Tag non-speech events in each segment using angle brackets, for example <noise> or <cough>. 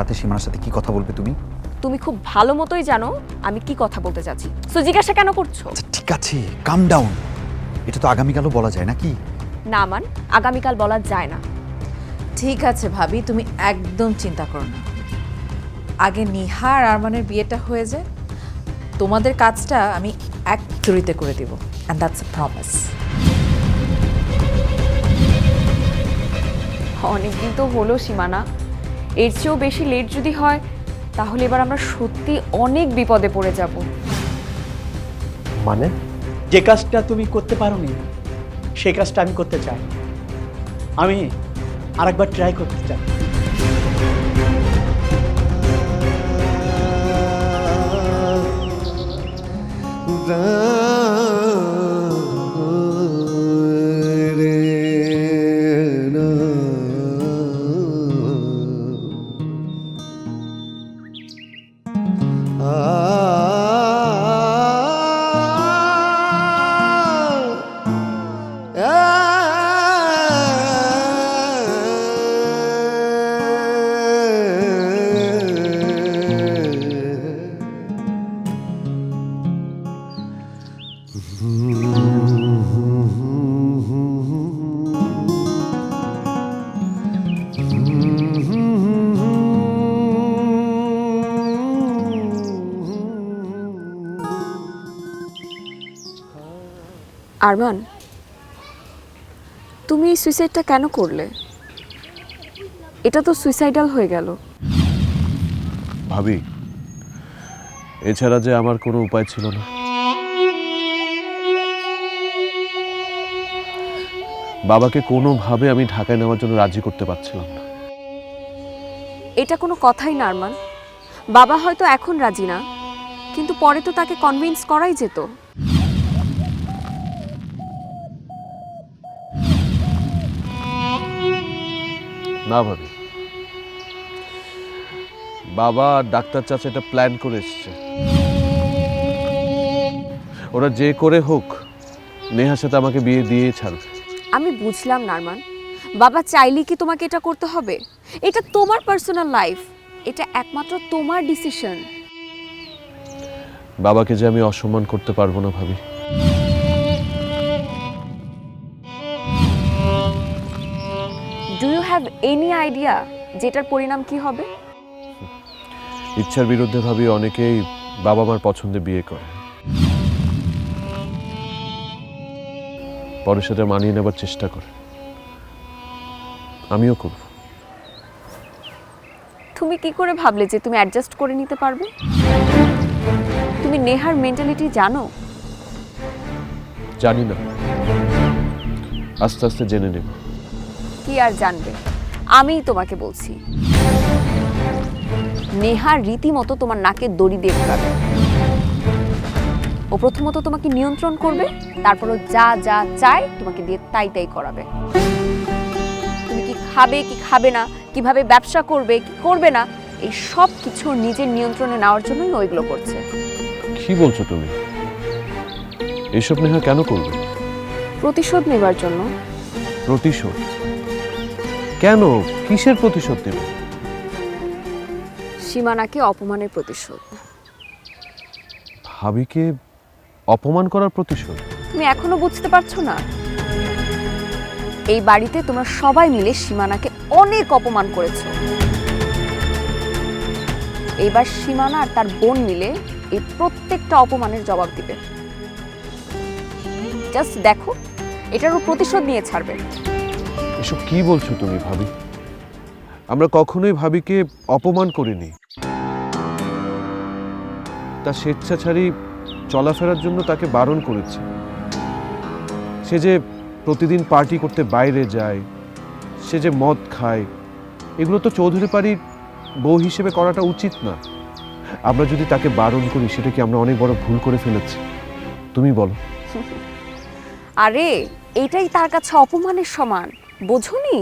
রাতে সীমানার সাথে কি কথা বলবে তুমি? তুমি খুব ভালো মতোই জানো আমি কি কথা বলতে চাচ্ছি সো জিজ্ঞাসা কেন করছ? আচ্ছা ঠিক আছে কাম ডাউন এটা তো আগামীকালও বলা যায় নাকি? না মান আগামীকাল বলা যায় না। ঠিক আছে ভাবি তুমি একদম চিন্তা করো না। আগে নিহা আর আরমানের বিয়েটা হয়ে যায় তোমাদের কাজটা আমি এক চুরিতে করে দিব। অ্যান্ড দ্যাটস এ প্রমিস অনেকদিন তো হলো সীমানা। এর চেয়েও বেশি লেট যদি হয় তাহলে এবার আমরা সত্যি অনেক বিপদে পড়ে যাব। মানে? যে কাজটা তুমি করতে পারোনি সেই কাজটা আমি করতে চাই। আমি আরেকবার ট্রাই করতে চাই। Ah. আরমান তুমি এই সুইসাইডটা কেন করলে? এটা তো সুইসাইডাল হয়ে গেল। ভাবি এছাড়া যে আমার কোনো উপায় ছিল না। বাবাকে কোনোভাবে আমি ঢাকায় নেওয়ার জন্য রাজি করতে পারছিলাম না। এটা কোনো কথাই না আরমান বাবা হয়তো এখন রাজি না কিন্তু পরে তো তাকে কনভিন্স করাই যেত। না ভাবি। বাবা আর ডাক্তার চাচা এটা প্ল্যান করে এসছে। ওরা যে করে হোক নেহার সাথে আমাকে বিয়ে দিয়ে ছাড়বে। আমি বুঝলাম নারমান। বাবা চাইলে কি তোমাকে এটা করতে হবে? এটা তোমার পার্সোনাল লাইফ এটা একমাত্র তোমার ডিসিশন বাবাকে যে আমি অসম্মান করতে পারব না ভাবি। হ্যাভ এনি আইডিয়া যেটার পরিণাম কি হবে? ইচ্ছার বিরুদ্ধে ভাবি অনেকেই বাবা মার পছন্দে বিয়ে করে। পরে সাথে মানিয়ে নেবার চেষ্টা করে। আমিও করব। তুমি কি করে ভাবলে যে তুমি অ্যাডজাস্ট করে নিতে পারবে? তুমি নেহার মেন্টালিটি জানো? জানি না। আস্তে আস্তে জেনে নেব। কি আর জানবে? আমিই তোমাকে বলছি। নেহা রীতিমতো তোমার নাকে দড়ি দিয়ে ঘোরাবে ও প্রথমত তোমাকে নিয়ন্ত্রণ করবে তারপর যা যা চায় তোমাকে দিয়ে তাই তাই করাবে। তুমি কি খাবে কি খাবে না কীভাবে ব্যবসা করবে কি করবে না এই সব কিছু নিজের নিয়ন্ত্রণে নেওয়ার জন্যই ওইগুলো করছে। কি বলছো তুমি? এসব নেহা কেন করবে? প্রতিশোধ নেবার জন্য। প্রতিশোধ? কেন কিসের প্রতিশোধ নেবে? সীমানাকে অপমানের প্রতিশোধ। ভাবিকে অপমান করার প্রতিশোধ? তুমি এখনও বুঝতে পারছ না? এই বাড়িতে তোমরা সবাই মিলে সীমানাকে অনেক অপমান করেছ। এইবার সীমানা আর তার বোন মিলে এই প্রত্যেকটা অপমানের জবাব দিবে। জাস্ট দেখো এটারও প্রতিশোধ নিয়ে ছাড়বে। এসব কি বলছো তুমি, ভাবি? আমরা কখনোই ভাবিকে অপমান করিনি। তার স্বেচ্ছাচারী চলাফেরার জন্য তাকে বারণ করেছে। সে যে প্রতিদিন পার্টি করতে বাইরে যায়, সে যে মদ খায়, এগুলো তো চৌধুরী বাড়ির বউ হিসেবে করাটা উচিত না। আমরা যদি তাকে বারণ করি, সেটা কি আমরা অনেক বড় ভুল করে ফেলেছি? তুমি বলো। আরে, এটাই তার কাছে অপমানের সমান। বোঝনি?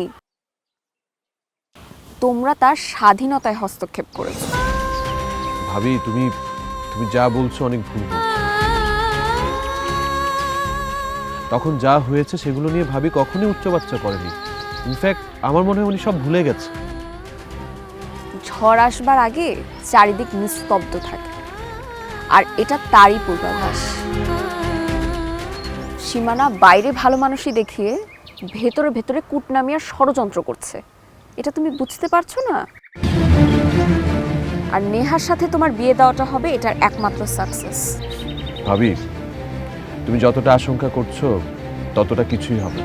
তোমরা তার স্বাধীনতায় হস্তক্ষেপ করেছ। ভাবি তুমি তুমি যা বলছো অনেক ভুল বলছো তখন যা হয়েছে সেগুলো নিয়ে ভাবি কখনোই উচ্চ বাচ্চা করেনি। ইনফ্যাক্ট আমার মনে হয় উনি সব ভুলে গেছে। ঝড় আসবার আগে চারিদিক নিস্তব্ধ থাকে। আর এটা তারই পূর্বাভাস। সীমানা বাইরে ভালো মানুষই দেখিয়ে ভেতরে ভেতরে কূটনামিয়ার ষড়যন্ত্র করছে। এটা তুমি বুঝতে পারছ না? আর নেহার সাথে তোমার বিয়ে দেওয়াটা হবে এটার একমাত্র সাকসেস ভাবি, তুমি যতটা আশঙ্কা করছ, ততটা কিছুই হবে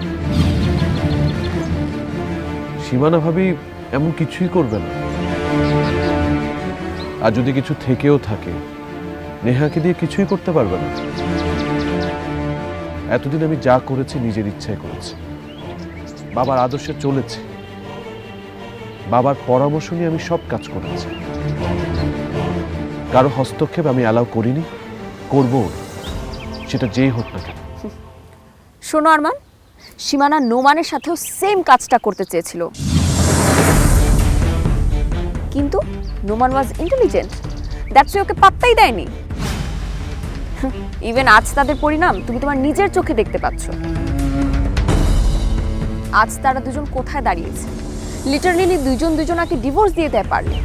সীমানা ভাবি এমন কিছুই করবে না। আর যদি কিছু থেকেও থাকে, নেহাকে দিয়ে কিছুই করতে পারবে না। এতদিন আমি যা করেছি, নিজের ইচ্ছায় করেছি। বাবার আদর্শে চলেছি। বাবার পরামর্শ নিয়ে আমি সব কাজ করেছি। কারও হস্তক্ষেপ আমি অ্যালাউ করিনি করব সেটা যেই হোক না কেন। শোনো আরমান, সীমানা নোমানের সাথেও সেম কাজটা করতে চেয়েছিল। কিন্তু Noman was intelligent that's okay পাত্তাই দেয়নি। <laughs> ইভেন আজ তাদের পরিণাম তুমি তোমার নিজের চোখে দেখতে পাচ্ছ। আজ তারা দুজন কোথায় দাঁড়িয়েছে? লিটারলি দুজন দুজনাকে ডিভোর্স দিয়ে দেয় পারলে।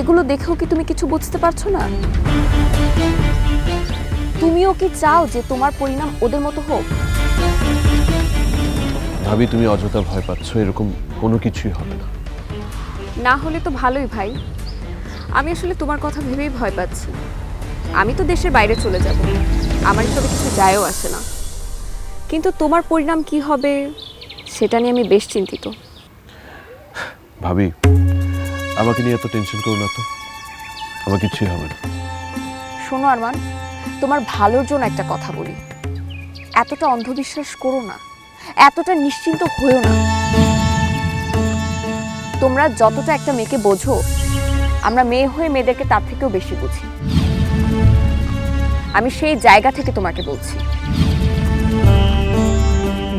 এগুলো দেখেও কি তুমি কিছু বুঝতে পারছ না? তুমিও কি চাও যে তোমার পরিণাম ওদের মতো হোক? ভাবি তুমি অযথা ভয় পাচ্ছ এরকম কোনো কিছুই হবে না। না হলে তো ভালোই ভাই। আমি আসলে তোমার কথা ভেবেই ভয় পাচ্ছি। আমি তো দেশের বাইরে চলে যাব। আমার এসবে কিছু যায়ও আসে না। কিন্তু তোমার পরিণাম কি হবে সেটা নিয়ে আমি বেশ চিন্তিত। ভাবি আমাকে নিয়ে এত টেনশন করো না তো। আমার কিছুই হবে না। শোনো আরমান তোমার ভালোর জন্য একটা কথা বলি। এতটা অন্ধবিশ্বাস করো না এতটা নিশ্চিন্ত হয়েও না। তোমরা যতটা একটা মেয়েকে বোঝো আমরা মেয়ে হয়ে মেয়েদেরকে তার থেকেও বেশি বুঝি। আমি সেই জায়গা থেকে তোমাকে বলছি।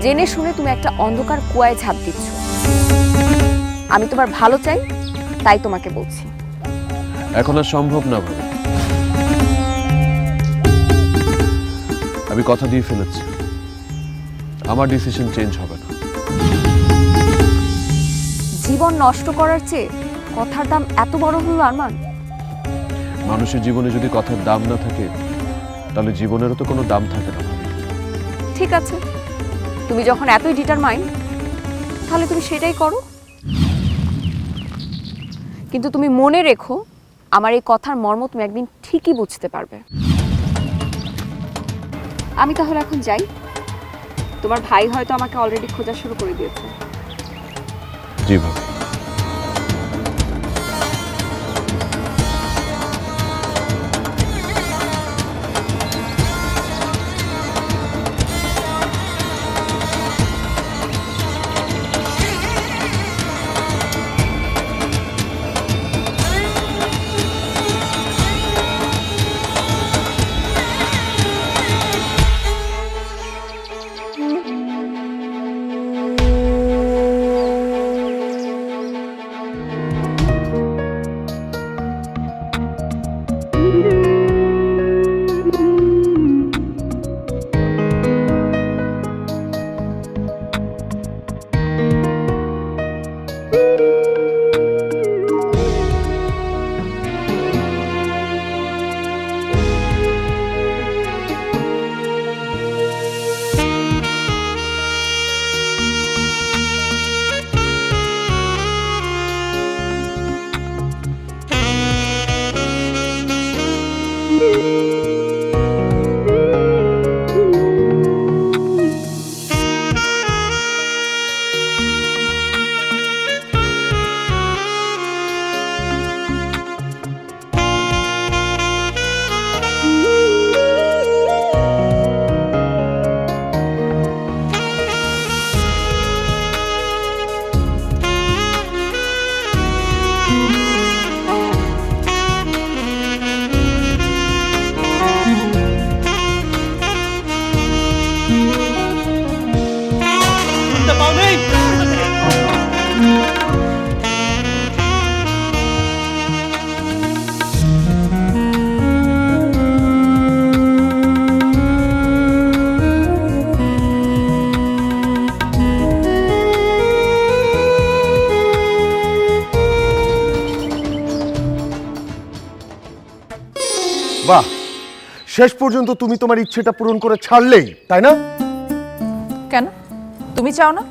জেনে শুনে তুমি একটা অন্ধকার কুয়ায় ঝাঁপ দিচ্ছ। আমি তোমার ভালো চাই তাই তোমাকে বলছি। এখন আর সম্ভব না ভাবি। আমি কথা দিয়ে ফেলেছি। আমার ডিসিশন চেঞ্জ হবে না। জীবন নষ্ট করার চেয়ে কথার দাম এত বড় হলো আরমান? মানুষের জীবনে যদি কথার দাম না থাকে তাহলে জীবনেরও তো কোনো দাম থাকে না ঠিক আছে। তুমি যখন এতই ডিটারমাইন্ড তাহলে তুমি সেটাই করো। কিন্তু তুমি মনে রেখো, আমার এই কথার মর্ম তুমি একদিন ঠিকই বুঝতে পারবে। আমি তাহলে এখন যাই। তোমার ভাই হয়তো আমাকে অলরেডি খোঁজা শুরু করে দিয়েছে। জি শেষ পর্যন্ত তুমি তোমার ইচ্ছেটা পূরণ করে ছাড়লেই তাই না? কেন? তুমি চাও না?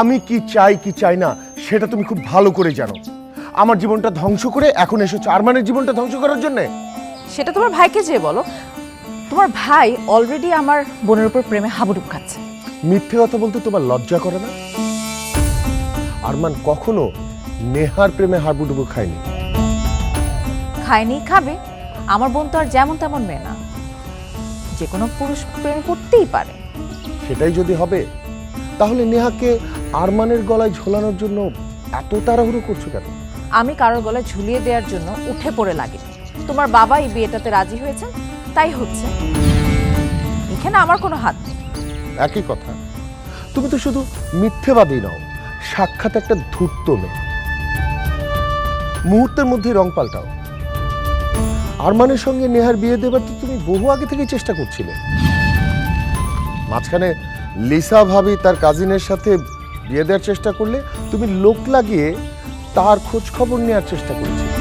আমি কি চাই কি চাই না সেটা তুমি খুব ভালো করে জানো। আমার জীবনটা ধ্বংস করে এখন এসেছ আরমানের জীবনটা ধ্বংস করার জন্যে? সেটা তোমার ভাইকে যে বলো তোমার ভাই অলরেডি আমার বোনের উপর প্রেমে হাবুডুব খাচ্ছে। মিথ্যে কথা বলতে তোমার লজ্জা করে না? আরমান কখনো নেহার প্রেমে হাবুডুবু খায়নি। খায়নি খাবে। আমার বোন তো আর যেমন তেমন মেয়ে না। যে কোনো পুরুষ প্রেম করতেই পারে। সেটাই যদি হবে তাহলে নেহাকে আরমানের গলায় ঝোলানোর জন্য এত তাড়াহুড়ো করছ কেন? আমি কারোর গলায় ঝুলিয়ে দেওয়ার জন্য উঠে পড়ে লাগে তোমার বাবা এই বিয়েটাতে রাজি হয়েছে তাই হচ্ছে। এখানে আমার কোনো হাত নেই। একই কথা। তুমি তো শুধু মিথ্যেবাদী নও সাক্ষাৎ একটা ধূর্ত মেয়ে। মুহূর্তের মধ্যে রং পাল্টাও। আরমানের সঙ্গে নেহার বিয়ে দেবার তো তুমি বহু আগে থেকেই চেষ্টা করছিলে। মাঝখানে লিসা ভাবি তার কাজিনের সাথে বিয়ে দেওয়ার চেষ্টা করলে তুমি লোক লাগিয়ে তার খোঁজ খবর নেওয়ার চেষ্টা করেছিলে।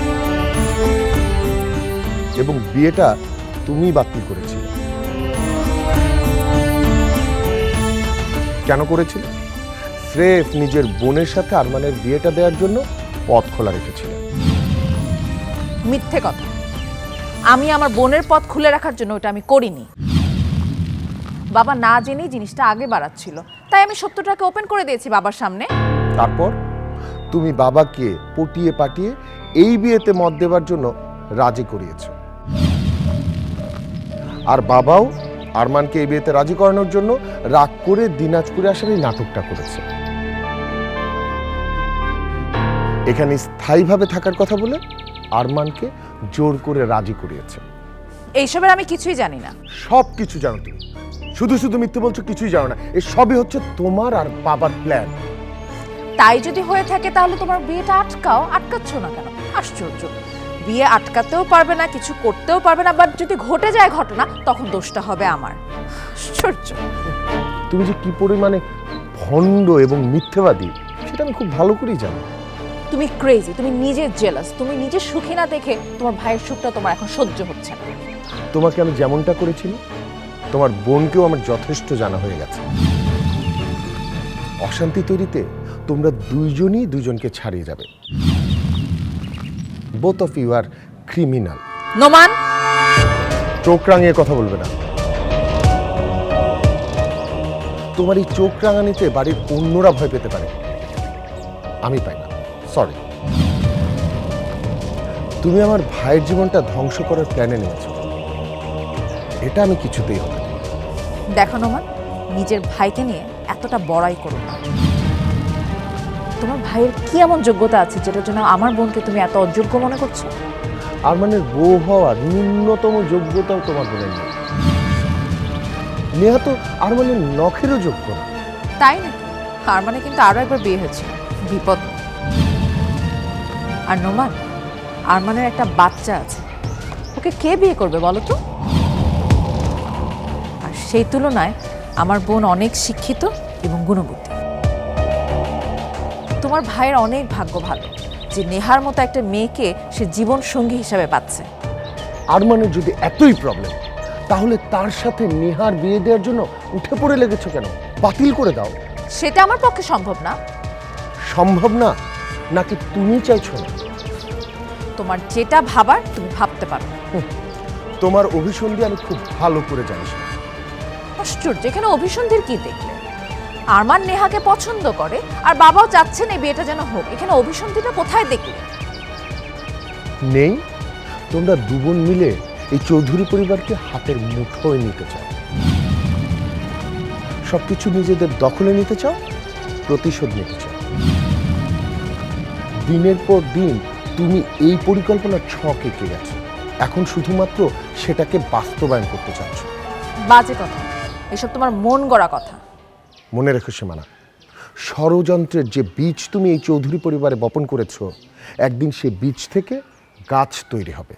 এবং বিয়েটা তুমি বাতিল করেছিলে। কেন করেছিল? স্রেফ নিজের বোনের সাথে আরমানের বিয়েটা দেওয়ার জন্য পথ খোলা রেখেছিলেন মিথ্যে কথা। আমি আমার বোনের পথ খুলে রাখার জন্য ওটা আমি করিনি। বাবা না জেনেই জিনিসটা আগে বাড়াচ্ছিল। তাই আমি সত্যটাকে ওপেন করে দিয়েছি বাবার সামনে। তারপর? তুমি বাবাকে পটিয়ে পাঠিয়ে এই বিয়েতে মত দেওয়ার জন্য রাজি করিয়েছ। আর বাবাও আরমানকে এই বিয়েতে রাজি করানোর জন্য রাগ করে দিনাজপুরে আসার এই নাটকটা করেছে। এখানে স্থায়ীভাবে থাকার কথা বলে আরমানকে জোর করে রাজি করিয়েছে এইসবের আমি কিছুই জানি না। সব কিছু জানো তুমি। শুধু শুধু মিথ্যে বলছো কিছুই জানো না। এ সবই হচ্ছে তোমার আর বাবার প্ল্যান তাই যদি হয়ে থাকে তাহলে তোমার বিয়েটা আটকাও। আটকাচ্ছ না কেন? আশ্চর্য। বিয়ে আটকাতেও পারবে না কিছু করতেও পারবে না বাট যদি ঘটে যায় ঘটনা তখন দোষটা হবে আমার। আশ্চর্য। তুমি যে কি পরিমাণে ভণ্ড এবং মিথ্যেবাদী সেটা আমি খুব ভালো করেই জানি। তুমি ক্রেজি তুমি নিজে জেলাস তুমি নিজে সুখী না দেখে তোমার ভাইয়ের সুখটা তোমার এখন সহ্য হচ্ছে না। তোমাকে আমি যেমনটা করেছিলাম তোমার বোনকেও আমার যথেষ্ট জানা হয়ে গেছে। অশান্তি তৈরিতে তোমরা দুইজনই দুজনকে ছাড়িয়ে যাবে। Both of you are criminal Noman? চোখ রাঙিয়ে কথা বলবে না। তোমার এই চোখ রাঙানিতে বাড়ির অন্যরা ভয় পেতে পারে। আমি পাই না। সরি তুমি আমার ভাইয়ের জীবনটা ধ্বংস করার প্ল্যানে নিয়েছো এটা আমি কিছুতেই হবে। দেখো নোমান নিজের ভাইকে নিয়ে এতটা বড়াই করো না। তোমার ভাইয়ের কি এমন যোগ্যতা আছে যেটার জন্য আমার বোনকে তুমি এত অযোগ্য মনে করছ? আর মানে বউ হওয়ার ন্যূনতম যোগ্যতাও তোমার বোনের নেই। নেহা তো আর মানে নখেরও যোগ্য না। তাই নাকি? আর মানে কিন্তু আরও একবার বিয়ে হয়েছে। বিপদ। আর নোমান আরমানের একটা বাচ্চা আছে। ওকে কে বিয়ে করবে বলো তো? আর সেই তুলনায় আমার বোন অনেক শিক্ষিত এবং গুণবতী তোমার ভাইয়ের অনেক ভাগ্য ভালো যে নেহার মতো একটা মেয়েকে সে জীবন সঙ্গী হিসাবে পাচ্ছে। আর মানে যদি এতই প্রবলেম তাহলে তার সাথে নেহার বিয়ে দেওয়ার জন্য উঠে পড়ে লেগেছো কেন? বাতিল করে দাও। সেটা আমার পক্ষে সম্ভব না। সম্ভব না? নাকি তুমি চাইছো না? তোমার যেটা ভাবার তুমি ভাবতে পারো। তোমার অভিসন্ধি আমি খুব ভালো করে জানি আশ্চর্য এখানে অভিসন্ধির কি দেখলে? আরমান নেহাকে পছন্দ করে আর বাবাও চাচ্ছেন এই বিয়েটা যেন হোক। এখানে অভিসন্ধিটা কোথায় দেখলে? নেই? তোমরা দুবোন মিলে এই চৌধুরী পরিবারকে হাতের মুঠোয় নিতে চাও। সবকিছু নিজেদের দখলে নিতে চাও প্রতিশোধ নিতে চাও। দিনের পর দিন তুমি এই পরিকল্পনার ছক এঁকে গেছো? এখন শুধুমাত্র সেটাকে বাস্তবায়ন করতে চাচ্ছ। বাজে কথা। এসব তোমার মন গড়া কথা। মনে রেখো সীমানা। ষড়যন্ত্রের যে বীজ তুমি এই চৌধুরী পরিবারে বপন করেছ একদিন সে বীজ থেকে গাছ তৈরি হবে।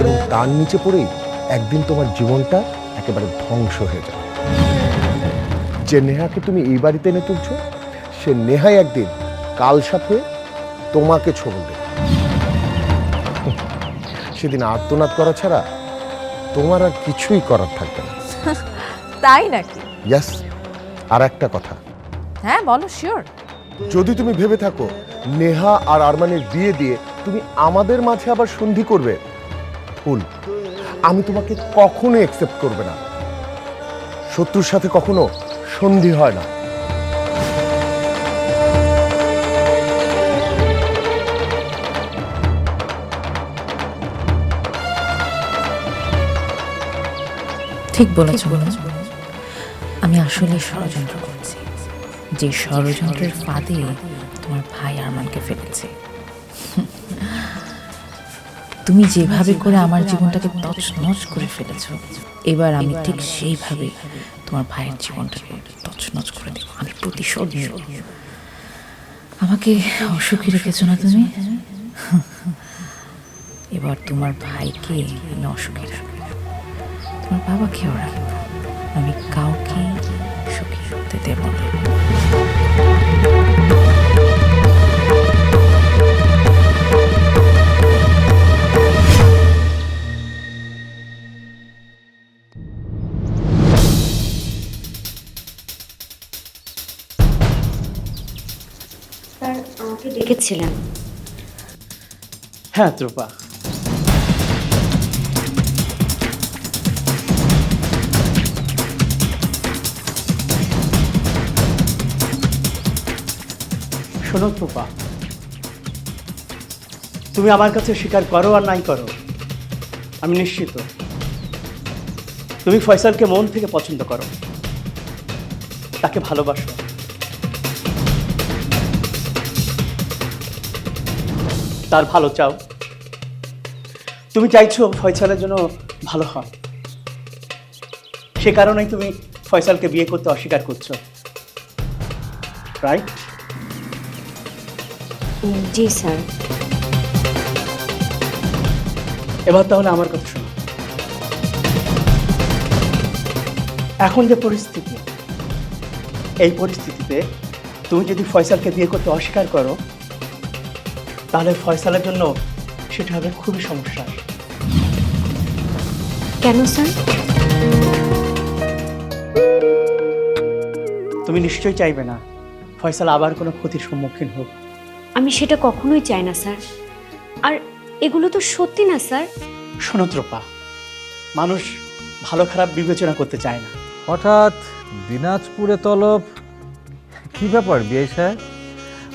এবং তার নিচে পড়েই একদিন তোমার জীবনটা একেবারে ধ্বংস হয়ে যাবে। যে নেহাকে তুমি এই বাড়িতে এনে তুলছো সে নেহাই একদিন কাল সাথে তোমাকে দেবে সেদিন আর্তনাদ করা ছাড়া তোমার আর কিছুই করার থাকবে না। তাই নাকি? ইয়াস আর একটা কথা। হ্যাঁ বলো শিওর যদি তুমি ভেবে থাকো নেহা আর আরমানের বিয়ে দিয়ে তুমি আমাদের মাঝে আবার সন্ধি করবে ভুল। আমি তোমাকে কখনো একসেপ্ট করবে না। শত্রুর সাথে কখনো সন্ধি হয় না। ঠিক বলেছ। আমি আসলে ষড়যন্ত্র করছি। যে ষড়যন্ত্রের ফাঁদে তোমার ভাই আরমানকে ফেলেছে। তুমি যেভাবে করে আমার জীবনটাকে তছনছ করে ফেলেছো, এবার আমি ঠিক সেইভাবে তোমার ভাইয়ের জীবনটাকে তছনছ করে দেবো আমি প্রতিশোধ নেব। আমাকে অসুখী রেখেছো না তুমি? এবার তোমার ভাইকে আমি অসুখী রাখব তোমার বাবাকেও রাখব আমি কাউকে সুখী হতে দেব না। আমাকে ডেকেছিলেন। হ্যাঁ ত্রুপা শোনো ত্রুপা তুমি আমার কাছে স্বীকার করো আর নাই করো। আমি নিশ্চিত। তুমি ফয়সালকে মন থেকে পছন্দ করো। তাকে ভালোবাসো। তার ভালো চাও। তুমি চাইছো ফয়সালের জন্য ভালো হয় সে কারণেই তুমি ফয়সালকে বিয়ে করতে অস্বীকার করছ। রাইট জি স্যার। এবার তাহলে আমার কথা শোনো। এখন যে পরিস্থিতি এই পরিস্থিতিতে তুমি যদি ফয়সালকে বিয়ে করতে অস্বীকার করো তাহলে ফয়সালের জন্য সেটা হবে খুবই সমস্যা। কেন স্যার? তুমি নিশ্চয়ই চাইবে না ফয়সাল আবার কোনো ক্ষতির সম্মুখীন হোক। আমি সেটা কখনোই চাই না স্যার। আর এগুলো তো সত্যি না স্যার। শোনো ত্রোপা মানুষ ভালো খারাপ বিবেচনা করতে চায় না। হঠাৎ দিনাজপুরে তলব? কি ব্যাপার বিআই স্যার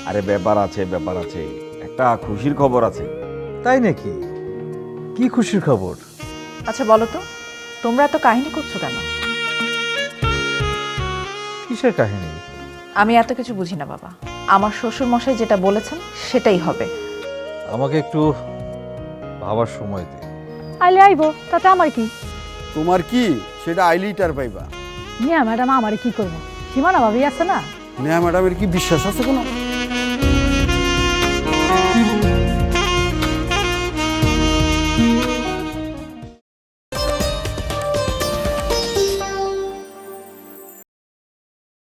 আরে ব্যাপার আছে ব্যাপার আছে। একটা খুশির খবর আছে। তাই নাকি? কি খুশির খবর? আচ্ছা বলো তো তোমরা এত কাহিনী করছ কেন? কিসের কাহিনী? আমি এত কিছু বুঝি না বাবা। আমার শ্বশুরমশাই যেটা বলেছেন সেটাই হবে। আমাকে একটু ভাবার সময় দে। আইলে আইবো তাতে আমার কি? তোমার কি? সেটা আইলিটার পাইবা। নিয়া ম্যাডাম আমার কি করব? সীমানা ভাবি আছে না? নেয়া ম্যাডামের কি বিশ্বাস আছে কোনো?